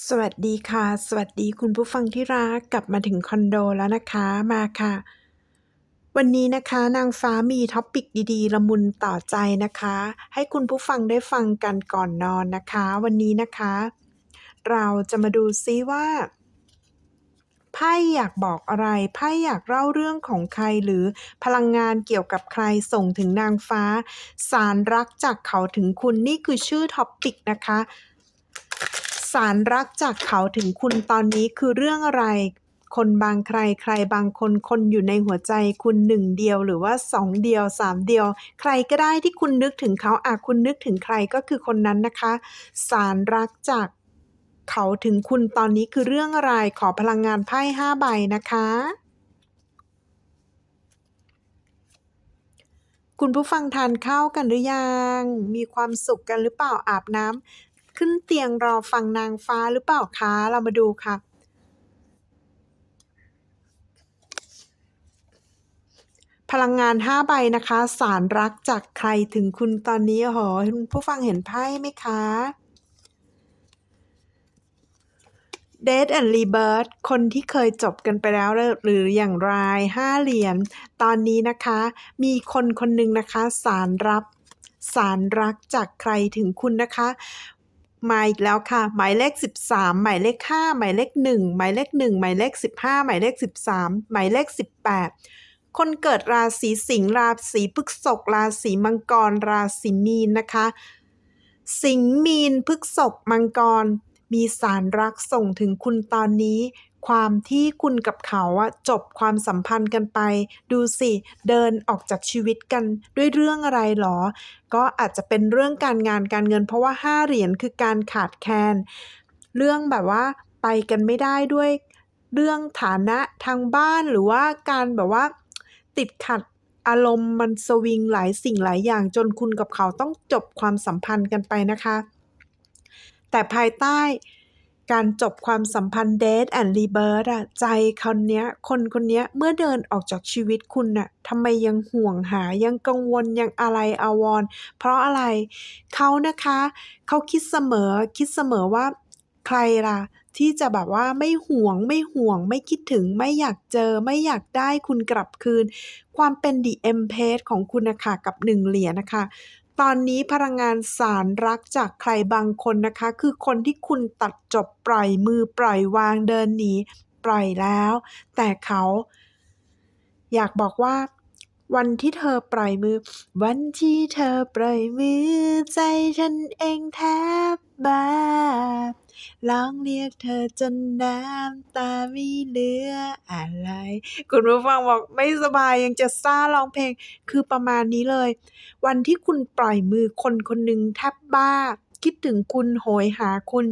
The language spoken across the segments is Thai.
สวัสดีค่ะ สวัสดีคุณผู้ฟังที่รักกลับมาถึงคอนโดแล้วนะคะมาค่ะ วันนี้นะคะนางฟ้ามีท็อปิกดีๆ ละมุนต่อใจนะคะ ให้คุณผู้ฟังได้ฟังกันก่อนนอนนะคะ วันนี้นะคะ เราจะมาดูซิว่าไพ่อยากบอกอะไรไพ่อยากเล่าเรื่องของใครหรือพลังงานเกี่ยวกับใครส่งถึงนางฟ้า สารรักจากเขาถึงคุณนี่คือชื่อท็อปิกนะคะ สารรักจากเขาถึงคุณตอนนี้คือเรื่องอะไร คนบางใครใครบางคนคนอยู่ในหัวใจคุณหนึ่งเดียวหรือว่าสองเดียวสามเดียว ใครก็ได้ที่คุณนึกถึงเขาอะคุณนึกถึงใครก็คือคนนั้นนะคะ สารรักจากเขาถึงคุณตอนนี้คือเรื่องอะไรขอพลังงานไพ่ห้าใบนะคะคุณผู้ฟังทานข้าวกันหรือยัง มีความสุขกันหรือเปล่าอาบน้ำ ขึ้นเตียงรอฟังนางฟ้าหรือเปล่าคะ เรามาดูค่ะ พลังงานห้าใบนะคะ สารรักจากใครถึงคุณตอนนี้โอ้โหคุณผู้ฟังเห็นไพ่ไหมคะ Death and Rebirth คนที่เคยจบกันไปแล้วหรืออย่างไรห้าเหรียญตอนนี้นะคะ มีคนคนหนึ่งนะคะ สารรับสารรักจากใครถึงคุณนะคะ มาอีกแล้วค่ะ หมายเลข 13 หมายเลข 5 หมายเลข 1 หมายเลข 1 หมายเลข 15 หมายเลข 13 หมายเลข 18 คนเกิดราศีสิงห์ราศีพฤษภราศีมังกร ราศีมีนนะคะ สิงห์มีนพฤษภมังกร มีสารรักส่งถึงคุณตอนนี้ ความที่คุณกับเขาอะจบความสัมพันธ์กันไป ดูสิเดินออกจากชีวิตกันด้วยเรื่องอะไรหรอ ก็อาจจะเป็นเรื่องการงานการเงิน เพราะว่าห้าเหรียญคือการขาดแคลนเรื่องแบบว่าไปกันไม่ได้ด้วยเรื่องฐานะทางบ้านหรือว่าการแบบว่า ติดขัดอารมณ์มันสวิงหลายสิ่งหลายอย่างจนคุณกับเขาต้องจบความสัมพันธ์กันไปนะคะ แต่ภายใต้ การจบความสัมพันธ์ Death and Rebirth อะใจคนเนี้ย คนคนเนี้ยเมื่อเดินออกจากชีวิตคุณน่ะทำไมยังห่วงหายังกังวลยังอะไรอาวร เพราะอะไรเขานะคะเขาคิดเสมอคิดเสมอว่าใครล่ะที่จะแบบว่าไม่ห่วงไม่ห่วง ไม่คิดถึงไม่อยากเจอไม่อยากได้คุณกลับคืน ความเป็น The Empress ของคุณนะคะกับหนึ่งเหรียญนะคะ ตอนนี้พลังงานสารรักจากใครบางคนนะคะ คือคนที่คุณตัดจบปล่อยมือปล่อยวางเดินหนีปล่อยแล้ว แต่เขา อยากบอกว่า วันที่เธอปล่อยมือ วันที่เธอปล่อยมือ ใจฉันเองแทบบาร้องเรียกเธอจนน้ำตาไม่เหลืออะไร คุณผู้ฟังบอกไม่สบายยังจะซ่าร้องเพลง คือประมาณนี้เลย วันที่คุณปล่อยมือคนคนหนึ่งแทบบ้า คิดถึงคุณโหยหาคุณ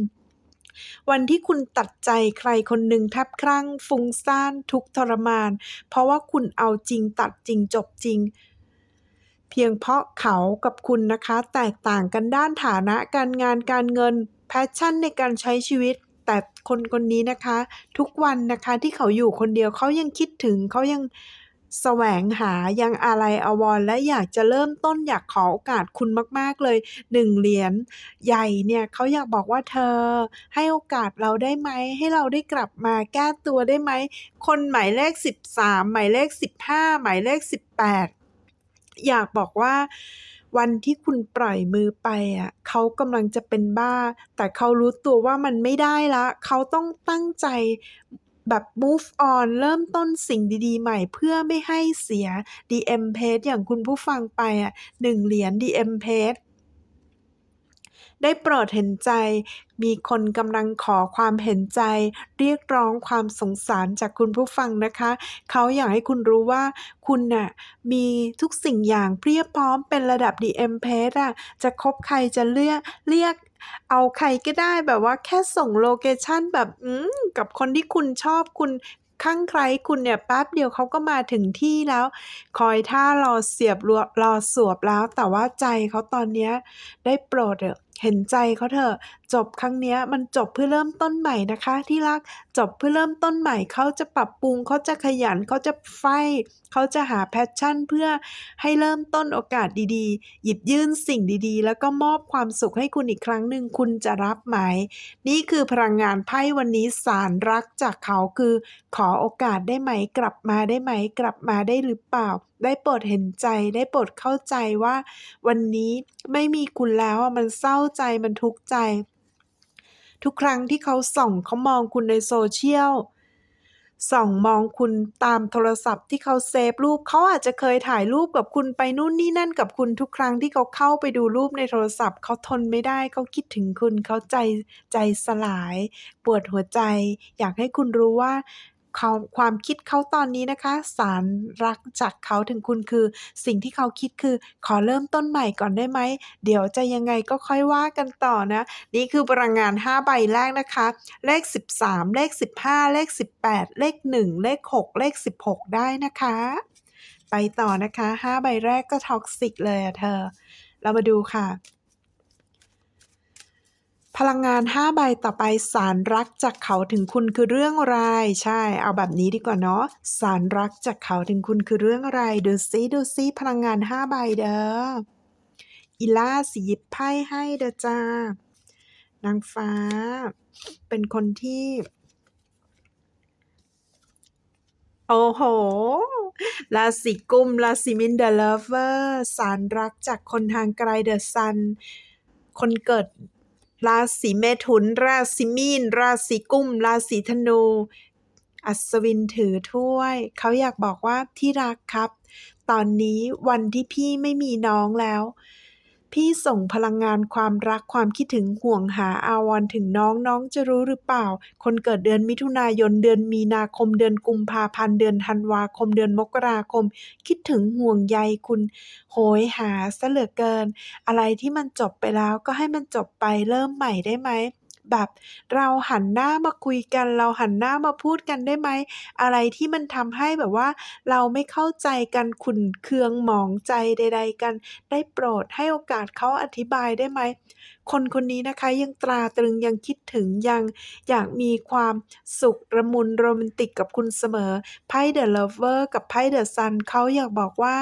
วันที่คุณตัดใจใครคนหนึ่งแทบคลั่งฟุ้งซ่านทุกทรมาน เพราะว่าคุณเอาจริงตัดจริงจบจริง เพียงเพราะเขากับคุณนะคะ แตกต่างกันด้านฐานะการงานการเงินแพชชั่นในการใช้ชีวิตแต่คนคนนี้นะคะ ทุกวันนะคะที่เขาอยู่คนเดียวเขายังคิดถึงเขายัง แสวงหายังอะไรอาวรและอยากจะเริ่มต้นอยากขอโอกาสคุณมาก ๆ เลยหนึ่งเหรียญใหญ่เนี่ยเขาอยากบอกว่าเธอ ให้โอกาสเราได้ไหม ให้เราได้กลับมาแก้ตัวได้ไหม คนหมายเลข 13 หมายเลข 15 หมายเลข 18 อยากบอกว่าวันที่คุณปล่อยมือไปอะเขากำลังจะเป็นบ้า แต่เขารู้ตัวว่ามันไม่ได้ล้วเขาต้องตั้งใจ แบบ move on เริ่มต้นสิ่งดีๆ ใหม่เพื่อไม่ให้เสีย The Empress อย่างคุณผู้ฟังไปอะหนึ่งเหรียญ The Empress ได้โปรดเห็นใจ มีคนกำลังขอความเห็นใจ เรียกร้องความสงสารจากคุณผู้ฟังนะคะ เขาอยากให้คุณรู้ว่าคุณน่ะมีทุกสิ่งอย่างเพรียบพร้อมเป็นระดับ The Empress อะจะคบใครจะเลือกเรียก เอาใครก็ได้แบบว่าแค่ส่งโลเคชันแบบอืมกับคนที่คุณชอบคุณข้างใครคุณเนี่ยแป๊บเดียวเขาก็มาถึงที่แล้ว คอยท่ารอเสียบรอรอสวบแล้ว แต่ว่าใจเขาตอนเนี้ยได้โปรดเถอะเห็นใจเขาเถอะจบครั้งนี้มันจบเพื่อเริ่มต้นใหม่นะคะ ที่รักจบเพื่อเริ่มต้นใหม่เขาจะปรับปรุงเขาจะขยันเขาจะไฟเขาจะหา passion เพื่อให้เริ่มต้นโอกาสดีๆ หยิบยื่นสิ่งดีๆ แล้วก็มอบความสุขให้คุณอีกครั้งหนึ่งคุณจะรับไหม?นี่คือพลังงานไพ่วันนี้สารรักจากเขาคือ ขอโอกาสได้ไหม?กลับมาได้ไหม?กลับมาได้หรือเปล่า? ได้โปรดเห็นใจ ได้โปรดเข้าใจว่า วันนี้ไม่มีคุณแล้วอะมันเศร้าใจมันทุกข์ใจ ทุกครั้งที่เขาส่องเขามองคุณใน social ส่องมองคุณตามโทรศัพท์ที่เขาเซฟรูปเขาอาจจะเคยถ่ายรูปกับคุณไปนู่นนี่นั่นกับคุณทุกครั้งที่เขาเข้าไปดูรูปในโทรศัพท์เขาทนไม่ได้เขาคิดถึงคุณเขาใจใจสลาย ปวดหัวใจ อยากให้คุณรู้ว่า ความคิดเขาตอนนี้นะคะ สารรักจากเขาถึงคุณคือ สิ่งที่เขาคิดคือ ขอเริ่มต้นใหม่ก่อนได้ไหม?เดี๋ยวจะยังไงก็ค่อยว่ากันต่อนะ นี่คือพลังงาน 5 ใบแรกนะคะ เลข 13 เลข 15 เลข 18 เลข 1 เลข 6 เลข 16 ได้นะคะ ไปต่อนะคะ 5 ใบแรกก็ toxic เลยอะเธอ เรามาดูค่ะ พลังงาน 5 ใบต่อไปสารรักจากเขาถึงคุณคือเรื่องอะไร?ใช่ เอาแบบนี้ดีกว่าเนาะสารรักจากเขาถึงคุณคือเรื่องอะไร?ดูซิดูซิพลังงาน 5 ใบเด้ออีล่าสิหยิบไพ่ให้เด้อจ้านางฟ้า เป็นคนที่ โอ้โฮราศีกุมราศีมีน The Lover สารรักจากคนทางไกล The Sun คนเกิด ราศีเมถุน ราศีมีน ราศีกุม ราศีธนู อัศวินถือถ้วย เขาอยากบอกว่าที่รักครับ ตอนนี้วันที่พี่ไม่มีน้องแล้ว พี่ส่งพลังงานความรักความคิดถึงห่วงหาอาวรณ์ถึงน้องน้องจะรู้หรือเปล่า คนเกิดเดือนมิถุนายนเดือนมีนาคมเดือนกุมภาพันธ์เดือนธันวาคมเดือนมกราคม คิดถึงห่วงใยคุณ โหยหาซะเหลือเกิน อะไรที่มันจบไปแล้วก็ให้มันจบไปเริ่มใหม่ได้ไหม? แบบเราหันหน้ามาคุยกัน เราหันหน้ามาพูดกันได้ไหม?อะไรที่มันทำให้แบบว่า เราไม่เข้าใจกันขุ่นเคืองหมองใจใด ๆ กัน ได้โปรดให้โอกาสเขาอธิบายได้ไหม?คนคนนี้นะคะยังตราตรึงยังคิดถึงยังอยากมีความสุขละมุนโรแมนติกกับคุณเสมอไพ่ The Lover กับไพ่ The Sun เขาอยากบอกว่า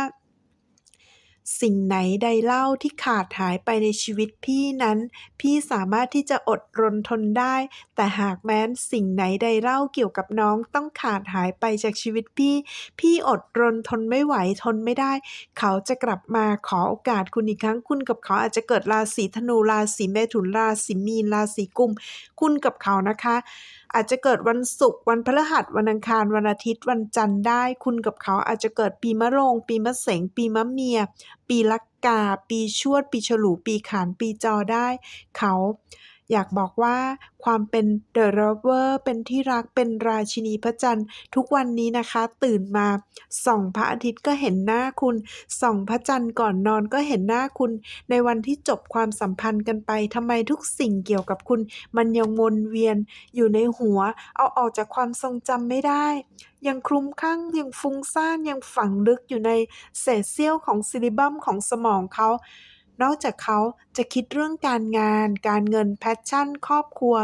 สิ่งไหนใดเล่าที่ขาดหายไปในชีวิตพี่นั้น พี่สามารถที่จะอดรนทนได้ แต่หากแม้นสิ่งไหนใดเล่าเกี่ยวกับน้องต้องขาดหายไปจากชีวิตพี่ พี่อดรนทนไม่ไหวทนไม่ได้ เขาจะกลับมาขอโอกาสคุณอีกครั้ง คุณกับเขาอาจจะเกิดราศีธนูราศีเมถุนราศีมีนราศีกุม คุณกับเขานะคะอาจจะเกิดวันศุกร์วันพฤหัสวันอังคารวันอาทิตย์วันจันทร์ได้ คุณกับเขาอาจจะเกิดปีมะโรง ปีมะเสง ปีมะเมีย ปีลักกา ปีชวด ปีฉลู ปีขาน ปีจอได้ เขา อยากบอกว่าความเป็น The Lover เป็นที่รักเป็นราชินีพระจันทร์ ทุกวันนี้นะคะ ตื่นมาส่องพระอาทิตย์ก็เห็นหน้าคุณส่องพระจันทร์ก่อนนอนก็เห็นหน้าคุณ ในวันที่จบความสัมพันธ์กันไปทำไมทุกสิ่งเกี่ยวกับคุณ มันยังวนเวียนอยู่ในหัว เอาออกจากความทรงจำไม่ได้ ยังคลุ้มคลั่งยังฟุ้งซ่านยังฝังลึกอยู่ในเศษเสี้ยวของซิลิบัมของสมองเขา นอกจากเขาจะคิดเรื่องการงาน การเงิน passion ครอบครัว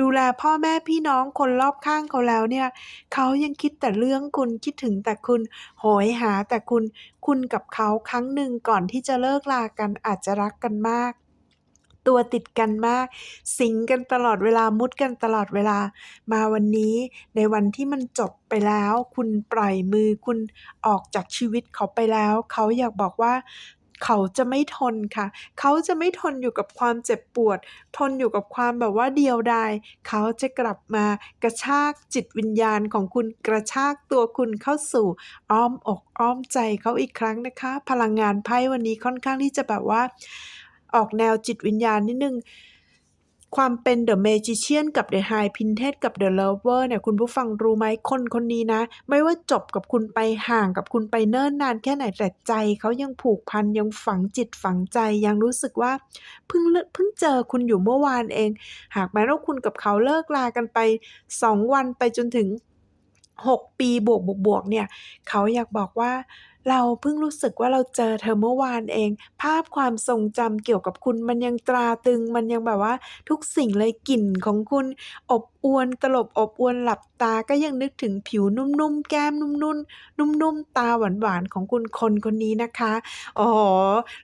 ดูแลพ่อแม่พี่น้องคนรอบข้างเขาแล้วเนี่ย เขายังคิดแต่เรื่องคุณคิดถึงแต่คุณโหยหาแต่คุณคุณกับเขาครั้งหนึ่งก่อนที่จะเลิกลากันอาจจะรักกันมากตัวติดกันมาก สิงกันตลอดเวลามุดกันตลอดเวลา มาวันนี้ในวันที่มันจบไปแล้ว คุณปล่อยมือคุณออกจากชีวิตเขาไปแล้ว เขาอยากบอกว่า เขาจะไม่ทนค่ะ เขาจะไม่ทนอยู่กับความเจ็บปวด ทนอยู่กับความแบบว่าเดียวดาย เขาจะกลับมากระชากจิตวิญญาณของคุณ กระชากตัวคุณเข้าสู่อ้อมอกอ้อมใจเขาอีกครั้งนะคะ พลังงานไพ่วันนี้ค่อนข้างที่จะแบบว่า ออกแนวจิตวิญญาณนิดนึง ความเป็น The Magician กับ The High Priestess กับ The Lover เนี่ยคุณผู้ฟังรู้ไหมคนคนนี้นะ ไม่ว่าจบกับคุณไปห่างกับคุณไปเนิ่นนานแค่ไหนแต่ใจเขายังผูกพันยังฝังจิตฝังใจยังรู้สึกว่าเพิ่งเพิ่งเจอคุณอยู่เมื่อวานเอง หากแม้ว่าคุณกับเขาเลิกลากันไป 2 วันไปจนถึง 6 ปีบวกๆๆเนี่ย เขาอยากบอกว่า เราเพิ่งรู้สึกว่าเราเจอเธอเมื่อวานเอง ภาพความทรงจำเกี่ยวกับคุณมันยังตราตึง มันยังแบบว่าทุกสิ่งเลยกลิ่นของคุณ อบอวลตลบอบอวลหลับตาก็ยังนึกถึงผิวนุ่มๆ แก้มนุ่นๆนุ่มๆตาหวานๆของคุณคนคนนี้นะคะอ้โฮ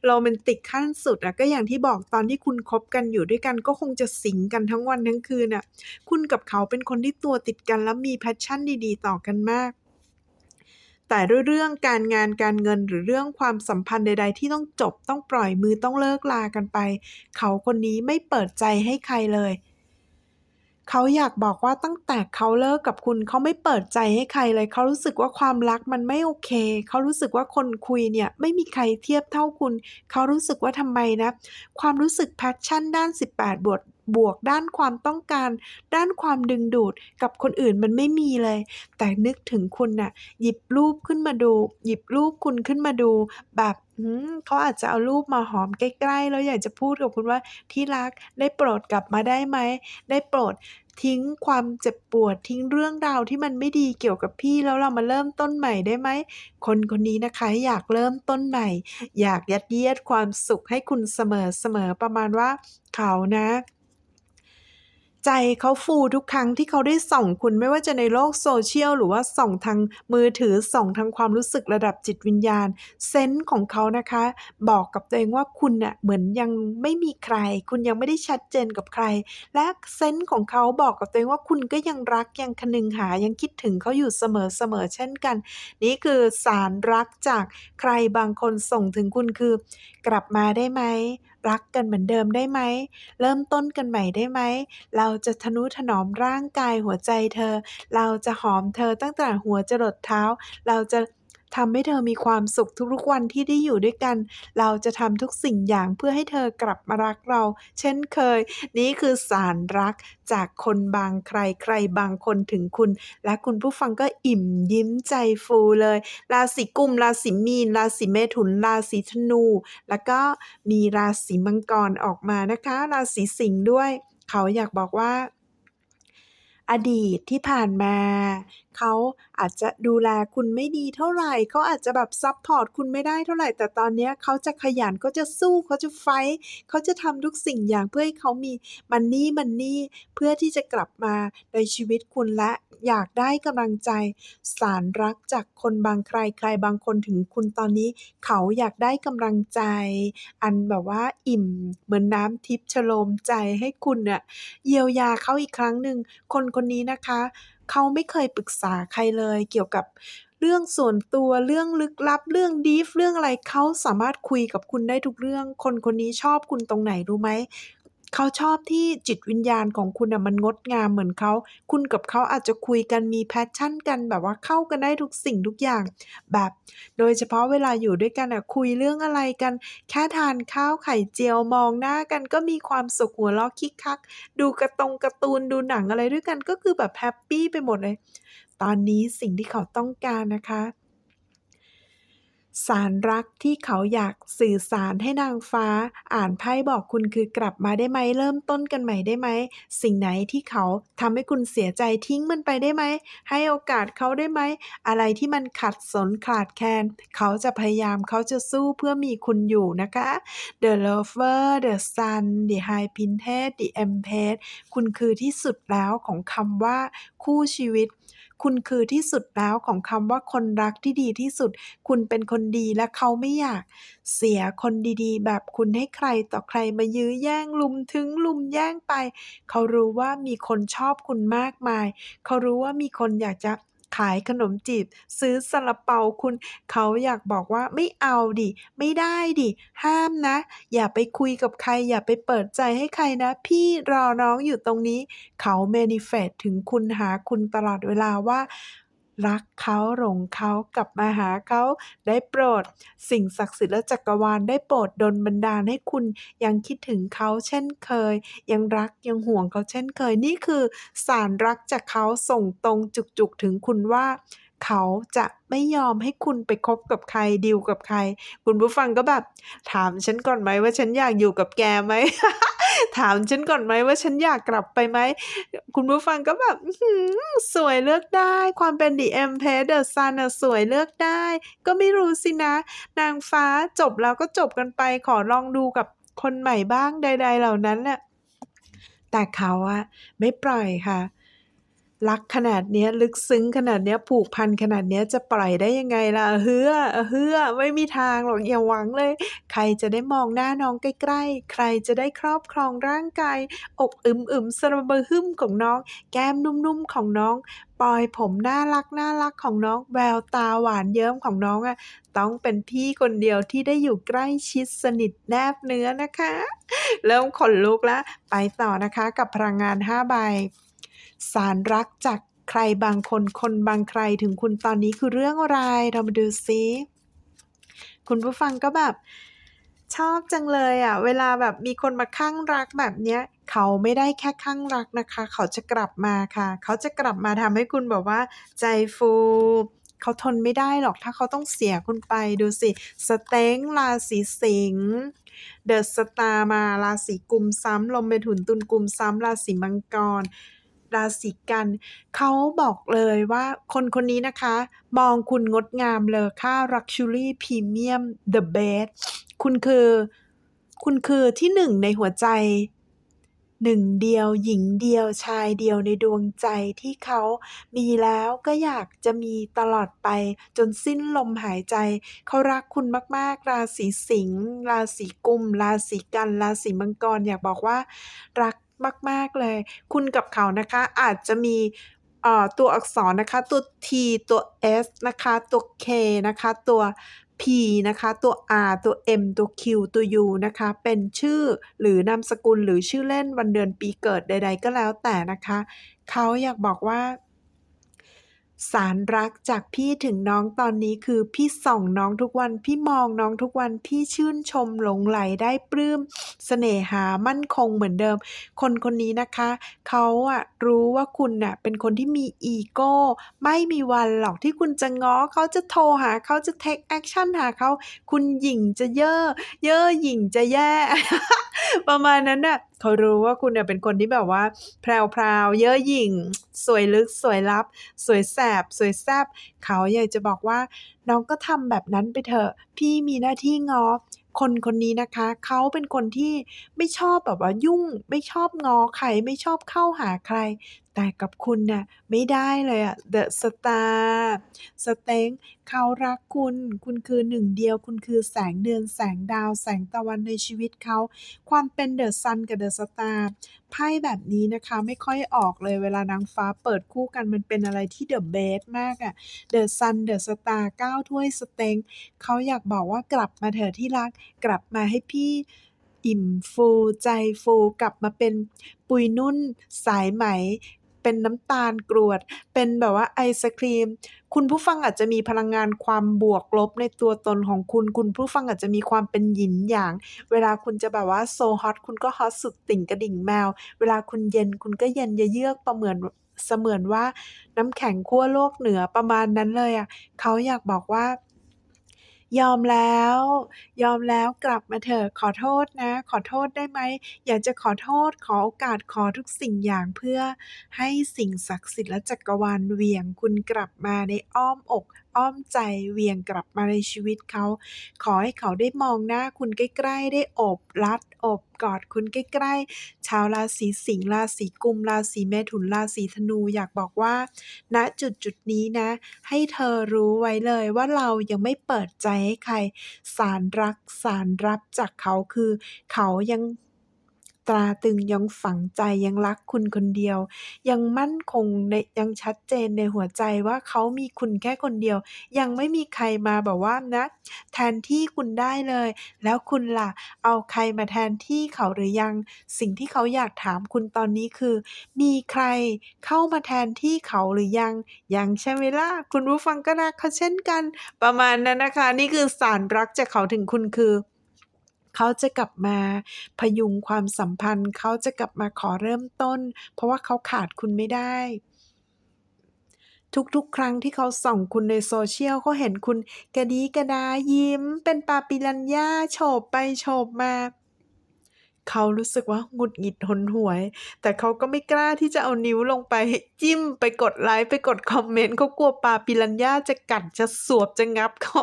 โรแมนติกขั้นสุดอะก็อย่างที่บอกตอนที่คุณคบกันอยู่ด้วยกันก็คงจะสิงกันทั้งวันทั้งคืนน่ะคุณกับเขาเป็นคนที่ตัวติดกันแล้วมี passion ดี ๆ ต่อกันมาก แต่ด้วยเรื่องการงานการเงินหรือเรื่องความสัมพันธ์ใด ๆ ที่ต้องจบต้องปล่อยมือต้องเลิกลากันไป เขาคนนี้ไม่เปิดใจให้ใครเลย เขาอยากบอกว่าตั้งแต่เขาเลิกกับคุณเขาไม่เปิดใจให้ใครเลย เขารู้สึกว่าความรักมันไม่โอเค เขารู้สึกว่าคนคุยเนี่ยไม่มีใครเทียบเท่าคุณ เขารู้สึกว่าทำไมนะ ความรู้สึก passion ด้าน 18 บวก บวก ด้านความต้องการ ด้านความดึงดูดกับคนอื่นมันไม่มีเลย แต่นึกถึงคุณน่ะหยิบรูปขึ้นมาดู หยิบรูปคุณขึ้นมาดู แบบเขาอาจจะเอารูปมาหอมใกล้ๆ แล้วอยากจะพูดกับคุณว่าที่รักได้โปรดกลับมาได้ไหม ได้โปรดทิ้งความเจ็บปวดทิ้งเรื่องราวที่มันไม่ดีเกี่ยวกับพี่แล้วเรามาเริ่มต้นใหม่ได้ไหม คนคนนี้นะคะอยากเริ่มต้นใหม่ อยากยัดเยียดความสุขให้คุณเสมอๆประมาณว่าเขานะ ใจเขาฟูทุกครั้งที่เขาได้ส่องคุณไม่ว่าจะในโลก social หรือว่าส่องทางมือถือส่องทางความรู้สึกระดับจิตวิญญาณเซนส์ของเขานะคะ บอกกับตัวเองว่าคุณเน่ะเหมือนยังไม่มีใคร คุณยังไม่ได้ชัดเจนกับใคร และเซนส์ของเขาบอกกับตัวเองว่าคุณก็ยังรักยังคนึงหายังคิดถึงเขาอยู่เสมอๆเช่นกัน นี่คือสารรักจากใครบางคนส่งถึงคุณคือ กลับมาได้ไหม รักกันเหมือนเดิมได้ไหม เริ่มต้นกันใหม่ได้ไหม เราจะทนุถนอมร่างกายหัวใจเธอ เราจะหอมเธอตั้งแต่หัวจรดเท้า เราจะ ทำให้เธอมีความสุขทุกๆวันที่ได้อยู่ด้วยกัน เราจะทำทุกสิ่งอย่างเพื่อให้เธอกลับมารักเรา เช่นเคย นี่คือสารรักจากคนบางใครใครบางคนถึงคุณ และคุณผู้ฟังก็อิ่มยิ้มใจฟูเลย ราศีกุม ราศีมีน ราศีเมถุน ราศีธนู แล้วก็มีราศีมังกรออกมานะคะ ราศีสิงห์ด้วย เขาอยากบอกว่า อดีตที่ผ่านมา เขาอาจจะดูแลคุณไม่ดีเท่าไหร่เขาอาจจะแบบซัปพอร์ตคุณไม่ได้เท่าไหร่ แต่ตอนนี้เขาจะขยันเขาจะสู้เขาจะไฟต์เขาจะทำทุกสิ่งอย่างเพื่อให้เขามี money money เพื่อที่จะกลับมาในชีวิตคุณและอยากได้กำลังใจ สารรักจากคนบางใครใครบางคนถึงคุณตอนนี้ เขาอยากได้กำลังใจ อันแบบว่าอิ่มเหมือนน้ำทิพย์ชโลมใจให้คุณน่ะเยียวยาเขาอีกครั้งหนึ่งคนคนนนี้นะคะ เขาไม่เคยปรึกษาใครเลยเกี่ยวกับเรื่องส่วนตัวเรื่องลึกลับ เรื่องดีฟเรื่องอะไรเขาสามารถคุยกับคุณได้ทุกเรื่อง คนคนนี้ชอบคุณตรงไหนรู้ไหม เขาชอบที่จิตวิญญาณของคุณน่ะมันงดงามเหมือนเขา คุณกับเขาอาจจะคุยกันมี passion กันแบบว่าเข้ากันได้ทุกสิ่งทุกอย่าง แบบโดยเฉพาะเวลาอยู่ด้วยกันน่ะคุยเรื่องอะไรกัน แค่ทานข้าวไข่เจียวมองหน้ากันก็มีความสุขหัวเราะคิกคัก ดูกร์ตงการ์ตูนดูหนังอะไรด้วยกันก็คือแบบแฮปปี้ไปหมดเลย ตอนนี้สิ่งที่เขาต้องการนะคะ สารรักที่เขาอยากสื่อสารให้นางฟ้า อ่านไพ่บอกคุณคือกลับมาได้ไหมเริ่มต้นกันใหม่ได้ไหม สิ่งไหนที่เขาทำให้คุณเสียใจทิ้งมันไปได้ไหม ให้โอกาสเขาได้ไหม อะไรที่มันขัดสนขาดแคลนเขาจะพยายามเขาจะสู้เพื่อมีคุณอยู่นะคะ The Lover The Sun The High Priestess The Empress คุณคือที่สุดแล้วของคำว่าคู่ชีวิต คุณคือที่สุดแล้วของคำว่าคนรักที่ดีที่สุด คุณเป็นคนดีและเขาไม่อยากเสียคนดีๆ แบบคุณให้ใครต่อใครมายื้อแย่งลุมถึงลุมแย่งไป เขารู้ว่ามีคนชอบคุณมากมาย เขารู้ว่ามีคนอยากจะ ขายขนมจีบ ซื้อซาลาเปาคุณ เขาอยากบอกว่าไม่เอาดิ ไม่ได้ดิ ห้ามนะ อย่าไปคุยกับใคร อย่าไปเปิดใจให้ใครนะ พี่รอน้องอยู่ตรงนี้ เขาเมนิเฟตถึงคุณหาคุณตลอดเวลาว่า รักเขาหลงเขากลับมาหาเขาได้โปรด สิ่งศักดิ์สิทธิ์และจักรวาลได้โปรดดลบันดาลให้คุณยังคิดถึงเขาเช่นเคย ยังรักยังห่วงเขาเช่นเคย นี่คือสารรักจากเขาส่งตรงจุกๆถึงคุณว่าเขาจะไม่ยอมให้คุณไปคบกับใครดีลกับใคร คุณผู้ฟังก็แบบ ถามฉันก่อนไหมว่าฉันอยากอยู่กับแกไหม ถามฉันก่อนไหมว่าฉันอยากกลับไปไหม คุณผู้ฟังก็แบบสวยเลือกได้ ความเป็นดีเอ็มเพสเดอะซันสวยเลือกได้ ก็ไม่รู้สินะ นางฟ้าจบแล้วก็จบกันไปขอลองดูกับคนใหม่บ้างใด ๆ เหล่านั้นแหละแต่เขาอะไม่ปล่อยค่ะ รักขนาดเนี้ยลึกซึ้งขนาดเนี้ยผูกพันขนาดเนี้ยจะปล่อยได้ยังไงล่ะเฮือเฮือไม่มีทางหรอกอย่าหวังเลย ใครจะได้มองหน้าน้องใกล้ๆ ใครจะได้ครอบครองร่างกาย อกอึมๆสระบะฮึ่มของน้อง แก้มนุ่มๆของน้อง ปลอยผมน่ารักๆของน้อง แววตาหวานเยิ้มของน้องอะต้องเป็นพี่คนเดียวที่ได้อยู่ใกล้ชิดสนิทแนบเนื้อนะคะ เริ่มขนลุกแล้วไปต่อนะคะกับพลังงาน5ใบ สารรักจากใครบางคนคนบางใครถึงคุณตอนนี้คือเรื่องอะไร เรามาดูซิคุณผู้ฟังก็แบบ ชอบจังเลยอะเวลาแบบมีคนมาคลั่งรักแบบเนี้ย เขาไม่ได้แค่คลั่งรักนะคะ เขาจะกลับมาค่ะ เขาจะกลับมาทำให้คุณแบบว่า ใจฟูเขาทนไม่ได้หรอกถ้าเขาต้องเสียคุณไปดูสิ สเต๊งราศีสิงห์เดอะสตาร์มาราศีกุมซ้ำลมเมถุนตุลกุมซ้ำราศีมังกร ราศีกัน เขาบอกเลยว่าคนคนนี้นะคะ มองคุณงดงามเลอค่า Luxury Premium The Best คุณคือ คุณคือที่1ในหัวใจหนึ่งเดียวหญิงเดียวชายเดียวในดวงใจที่เขามีแล้วก็อยากจะมีตลอดไปจนสิ้นลมหายใจ เขารักคุณมาก ๆ ราศีสิงห์ราศีกุม ราศีกัน ราศีมังกร อยากบอกว่า รัก มาก ๆ เลย คุณกับเขานะคะอาจจะมีตัวอักษรนะคะ ตัว T ตัว S นะคะ ตัว K นะคะ ตัว P นะคะ ตัว R ตัว M ตัว Q ตัว U นะคะ เป็นชื่อหรือนามสกุลหรือชื่อเล่นวันเดือนปีเกิดใด ๆ ก็แล้วแต่นะคะ เขาอยากบอกว่า สารรักจากพี่ถึงน้องตอนนี้คือพี่ส่องน้องทุกวันพี่มองน้องทุกวันพี่ชื่นชมหลงใหลได้ปลื้มเสน่หามั่นคงเหมือนเดิม คนคนนี้นะคะเขาอะรู้ว่าคุณน่ะเป็นคนที่มีอีโก้ไม่มีวันหรอกที่คุณจะง้อเขาจะโทรหาเขาจะ take action หาเขาคุณหยิ่งจะเย่อเย่อหยิ่งจะแย่ ประมาณนั้นน่ะเขารู้ว่าคุณเนี่ยเป็นคนที่แบบว่า แพรวๆเยอหยิ่ง สวยลึกสวยลับ สวยแสบ สวยแซบเขาอยากจะบอกว่า น้องก็ทำแบบนั้นไปเถอะ พี่มีหน้าที่งอคนคนนี้นะคะ เขาเป็นคนที่ไม่ชอบแบบว่ายุ่งไม่ชอบงอใครไม่ชอบเข้าหาใคร แต่กับคุณน่ะไม่ได้เลยอะเดอะสตาร์สเต๊งเขารักคุณ คุณคือหนึ่งเดียว คุณคือแสงเดือน แสงดาว แสงตะวันในชีวิตเขา ความเป็น The Sun กับ The Star ไพ่แบบนี้นะคะไม่ค่อยออกเลยเวลานางฟ้าเปิดคู่กันมันเป็นอะไรที่ The Best มากอะ The Sun The Star 9ถ้วยสเต๊งเขาอยากบอกว่ากลับมาเถอะที่รัก กลับมาให้พี่อิ่มฟูใจฟูกลับมาเป็นปุยนุ่นสายไหม เป็นน้ำตาลกรวด เป็นแบบว่าไอศกรีม คุณผู้ฟังอาจจะมีพลังงานความบวกลบในตัวตนของคุณ คุณผู้ฟังอาจจะมีความเป็นหยินหยาง เวลาคุณจะแบบว่า so hot คุณก็ฮอตสุดติ่งกระดิ่งแมว เวลาคุณเย็นคุณก็เย็นยะเยือกประเหมือนเสมือนว่าน้ำแข็งขั้วโลกเหนือประมาณนั้นเลยอะเขาอยากบอกว่า ยอมแล้ว ยอมแล้วกลับมาเถอะขอโทษนะ ขอโทษได้ไหม อยากจะขอโทษขอโอกาสขอทุกสิ่งอย่างเพื่อให้สิ่งศักดิ์สิทธิ์และจักรวาลเวียงคุณกลับมาในอ้อมอกอ้อมใจเหวี่ยงกลับมาในชีวิตเขา ขอให้เขาได้มองหน้าคุณใกล้ ๆ ได้โอบรัดโอบกอดคุณใกล้ ๆ ชาวราศีสิงห์ราศีกุม ราศีเมถุน ราศีธนู อยากบอกว่า ณจุดๆนี้นะ ให้เธอรู้ไว้เลยว่าเรายังไม่เปิดใจให้ใคร สารรักสารรับจากเขาคือ เขายัง ตราตรึง ยังฝังใจ ยังรักคุณคนเดียว ยังมั่นคงใน ยังชัดเจนในหัวใจว่าเขามีคุณแค่คนเดียว ยังไม่มีใครมาแบบว่านะ แทนที่คุณได้เลย แล้วคุณล่ะ เอาใครมาแทนที่เขาหรือยัง สิ่งที่เขาอยากถามคุณตอนนี้คือ มีใครเข้ามาแทนที่เขาหรือยัง ยังใช่ไหมล่ะ คุณผู้ฟังก็รักเขาเช่นกัน ประมาณนั้นนะคะ นี่คือสารรักจากเขาถึงคุณคือ เขาจะกลับมาพยุงความสัมพันธ์ เขาจะกลับมาขอเริ่มต้น เพราะว่าเขาขาดคุณไม่ได้ ทุกๆ ครั้งที่เขาส่องคุณในโซเชียลเขาเห็นคุณกระดีกระดายิ้ม เป็นปาปิรันย่าโฉบไปโฉบมาเขารู้สึกว่าหงุดหงิดหนหวย แต่เขาก็ไม่กล้าที่จะเอานิ้วลงไป จิ้มไปกดไลค์ไปกดคอมเมนต์เขากลัวปาปิรันย่าจะกัดจะสวบจะงับเขา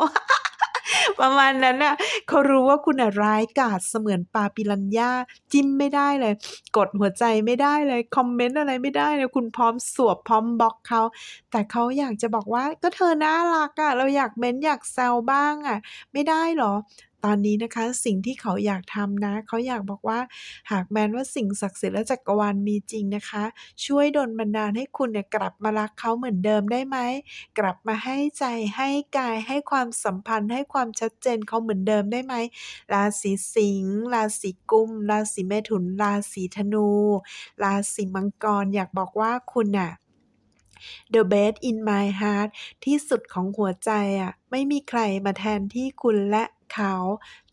ประมาณนั้นน่ะเขารู้ว่าคุณอะร้ายกาจเสมือนปาปิรันย่าจิ้มไม่ได้เลย กดหัวใจไม่ได้เลยคอมเมนต์อะไรไม่ได้เลยคุณพร้อมสวบพร้อมบล็อกเขาแต่เขาอยากจะบอกว่าก็เธอน่ารักอะเราอยากเม้นอยากแซวบ้างอะไม่ได้เหรอ ตอนนี้นะคะสิ่งที่เขาอยากทำนะ เขาอยากบอกว่า หากแม้นว่าสิ่งศักดิ์สิทธิ์และจักรวาลมีจริงนะคะ ช่วยดลบันดาลให้คุณเนี่ยกลับมารักเขาเหมือนเดิมได้ไหม กลับมาให้ใจให้กายให้ความสัมพันธ์ ให้ความชัดเจนเขาเหมือนเดิมได้ไหมราศีสิงห์ราศีกุมราศีเมถุนราศีธนูราศีมังกรอยากบอกว่าคุณน่ะ The best in my heart ที่สุดของหัวใจอะไม่มีใครมาแทนที่คุณและ เขา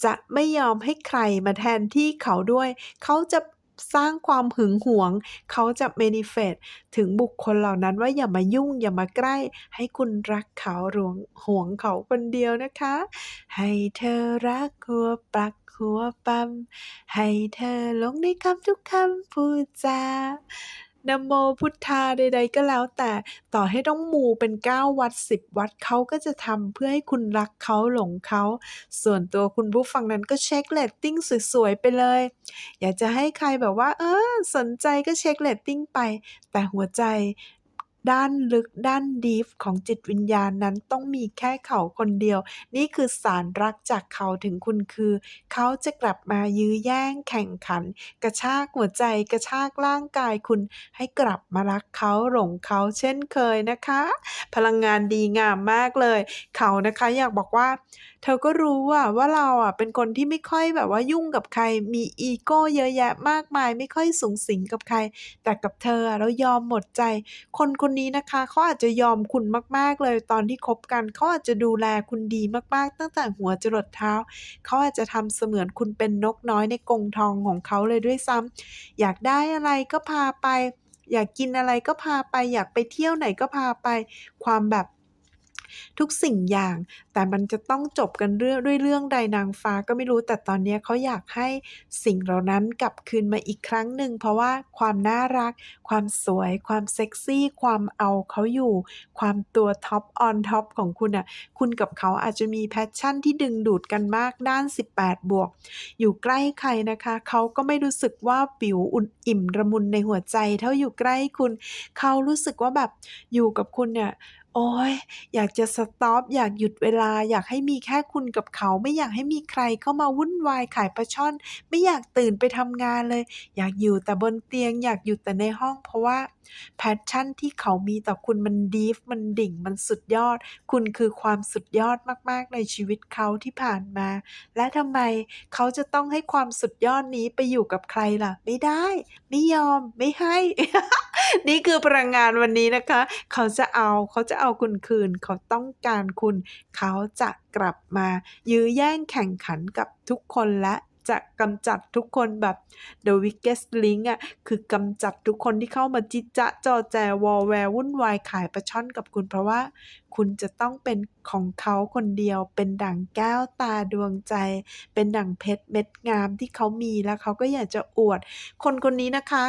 จะไม่ยอมให้ใครมาแทนที่เขาด้วย เขาจะสร้างความหึงหวง เขาจะ manifest ถึงบุคคลเหล่านั้นว่าอย่ามายุ่งอย่ามาใกล้ ให้คุณรักเขาหวงหวงเขาคนเดียวนะคะ ให้เธอรักหัวปักหัวปั๊มให้เธอหลงในคำทุกคำพูดจา นะโมพุทธาใด ๆ ก็แล้วแต่ต่อให้ต้องมูเป็น 9 วัด 10 วัดเขาก็จะทำเพื่อให้คุณรักเขาหลงเขา ส่วนตัวคุณผู้ฟังนั้นก็เช็คเลตติ้งสวยๆไปเลย อยากจะให้ใครแบบว่า เออสนใจก็เช็คเลตติ้งไป แต่หัวใจ ด้านลึกด้านดีฟของจิตวิญญาณนั้นต้องมีแค่เขาคนเดียว นี่คือสารรักจากเขาถึงคุณคือ เขาจะกลับมายื้อแย่งแข่งขัน กระชากหัวใจกระชากร่างกายคุณให้กลับมารักเขาหลงเขาเช่นเคยนะคะ พลังงานดีงามมากเลย เขานะคะอยากบอกว่า เธอก็รู้อะว่าเราอะเป็นคนที่ไม่ค่อยแบบว่ายุ่งกับใครมีอีโก้เยอะแยะมากมาย ไม่ค่อยสุงสิงกับใคร แต่กับเธออะเรายอมหมดใจ คนคนนี้นะคะเขาอาจจะยอมคุณมาก ๆ เลยตอนที่คบกันเขาอาจจะดูแลคุณดีมากๆ ตั้งแต่หัวจรดเท้าเขาอาจจะทำเสมือนคุณเป็นนกน้อยในกรงทองของเขาเลยด้วยซ้ำอยากได้อะไรก็พาไป อยากกินอะไรก็พาไป อยากไปเที่ยวไหนก็พาไป ความแบบ ทุกสิ่งอย่าง แต่มันจะต้องจบกันเรื่องด้วยเรื่องใดนางฟ้าก็ไม่รู้ แต่ตอนนี้เขาอยากให้สิ่งเหล่านั้นกลับคืนมาอีกครั้งหนึ่ง เพราะว่าความน่ารัก ความสวย ความเซ็กซี่ ความเอาเขาอยู่ ความตัวท็อป on top ของคุณน่ะ คุณกับเขาอาจจะมี passion ที่ดึงดูดกันมากด้าน 18 บวก อยู่ใกล้ใครนะคะ เขาก็ไม่รู้สึกว่าปิวอุ่นอิ่มละมุนในหัวใจ เท่าอยู่ใกล้คุณ เขารู้สึกว่าแบบอยู่กับคุณเนี่ย โอ๊ยอยากจะสต็อปอยากหยุดเวลา อยากให้มีแค่คุณกับเขา ไม่อยากให้มีใครเข้ามาวุ่นวายขายปลาช่อน ไม่อยากตื่นไปทำงานเลย อยากอยู่แต่บนเตียง อยากอยู่แต่ในห้องเพราะว่า passion ที่เขามีต่อคุณมันดีฟมันดิ่งมันสุดยอด คุณคือความสุดยอดมาก ๆ ในชีวิตเขาที่ผ่านมา และทำไมเขาจะต้องให้ความสุดยอดนี้ไปอยู่กับใครล่ะ ไม่ได้ ไม่ยอมไม่ให้ นี่คือพลังงานวันนี้นะคะ เขาจะเอาเขาจะเอาเขาคุณคืน เขาต้องการคุณ เขาจะกลับมายื้อแย่งแข่งขันกับทุกคนและจะกำจัดทุกคนแบบ The Weakest Link อะคือกำจัดทุกคนที่เข้ามาจิจะจอแจวอแวร์วุ่นวายขายปลาช่อนกับคุณ เพราะว่าคุณจะต้องเป็นของเขาคนเดียว เป็นดั่งแก้วตาดวงใจ เป็นดั่งเพชรเม็ดงามที่เขามีแล้วเขาก็อยากจะอวด คนคนนี้นะคะ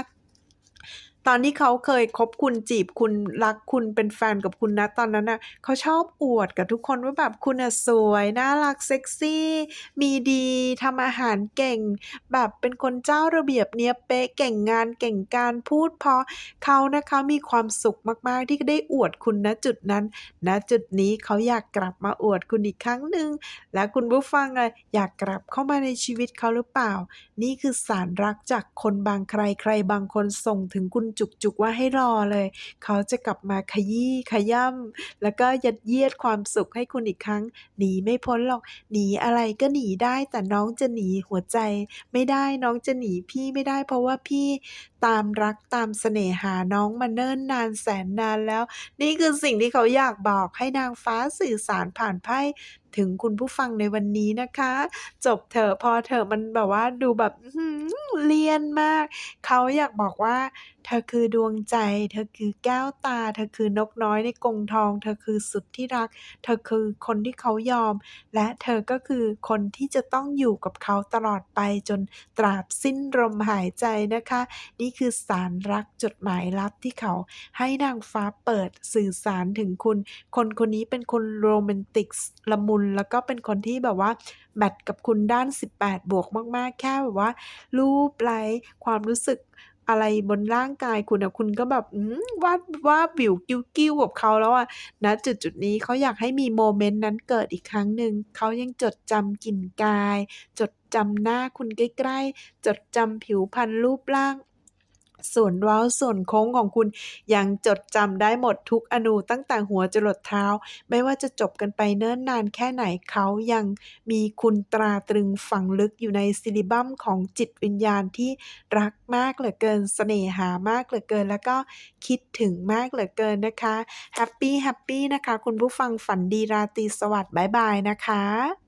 ตอนที่เขาเคยคบคุณจีบคุณรักคุณเป็นแฟนกับคุณณตอนนั้นน่ะเขาชอบอวดกับทุกคนว่าแบบคุณน่ะสวยน่ารักเซ็กซี่ มีดีทำอาหารเก่ง แบบเป็นคนเจ้าระเบียบเนี๊ยเป๊ะเก่งงานเก่งการพูดเพราะเขานะคะมีความสุขมากๆที่ได้อวดคุณณจุดนั้นณจุดนี้เขาอยากกลับมาอวดคุณอีกครั้งหนึ่งและคุณผู้ฟังอะอยากกลับเข้ามาในชีวิตเขาหรือเปล่า นี่คือสารรักจากคนบางใครใครบางคนส่งถึงคุณจุกๆว่าให้รอเลย เขาจะกลับมาขยี้ขย่ำแล้วก็ยัดเยียดความสุขให้คุณอีกครั้ง หนีไม่พ้นหรอกหนีอะไรก็หนีได้แต่น้องจะหนีหัวใจไม่ได้น้องจะหนีพี่ไม่ได้ เพราะว่าพี่ตามรักตามเสน่หาน้องมาเนิ่นนานแสนนานแล้ว นี่คือสิ่งที่เขาอยากบอกให้นางฟ้าสื่อสารผ่านไพ่ถึงคุณผู้ฟังในวันนี้นะคะ จบเถอะพอเถอะมันแบบว่าดูแบบเลียนมาก เขาอยากบอกว่า เธอคือดวงใจ เธอคือแก้วตา เธอคือนกน้อยในกรงทอง เธอคือสุดที่รัก เธอคือคนที่เขายอม และเธอก็คือคนที่จะต้องอยู่กับเขาตลอดไปจนตราบสิ้นลมหายใจนะคะนี่ี่คือสารรักจดหมายลับที่เขาให้นางฟ้าเปิดสื่อสารถึงคุณ คนคนนี้เป็นคนโรแมนติกละมุน แล้วก็เป็นคนที่แบบว่าแมตกับคุณด้าน 18 บวกมาก ๆ แค่แบบว่า รูปไล้ความรู้สึกอะไรบนร่างกายคุณน่ะคุณก็แบบอื้อฮือวาบวาบหวิวกิ้วกับเขาแล้วอะณจุดๆนี้เขาอยากให้มีโมเมนต์นั้นเกิดอีกครั้งหนึ่งเขายังจดจำกลิ่นกาย จดจำหน้าคุณใกล้ๆ จดจำผิวพรรณรูปร่าง ส่วนเว้าส่วนโค้งของคุณยังจดจำได้หมดทุกอนูตั้งแต่หัวจรดเท้า ไม่ว่าจะจบกันไปเนิ่นนานแค่ไหนเขายังมีคุณตราตรึงฝังลึกอยู่ในซิลิบัมของจิตวิญญาณที่รักมากเหลือเกินเสน่หามากเหลือเกิน แล้วก็คิดถึงมากเหลือเกินนะคะแฮปปีๆนะคะ คุณผู้ฟังฝันดีราตรีสวัสดิ์บายบายนะคะ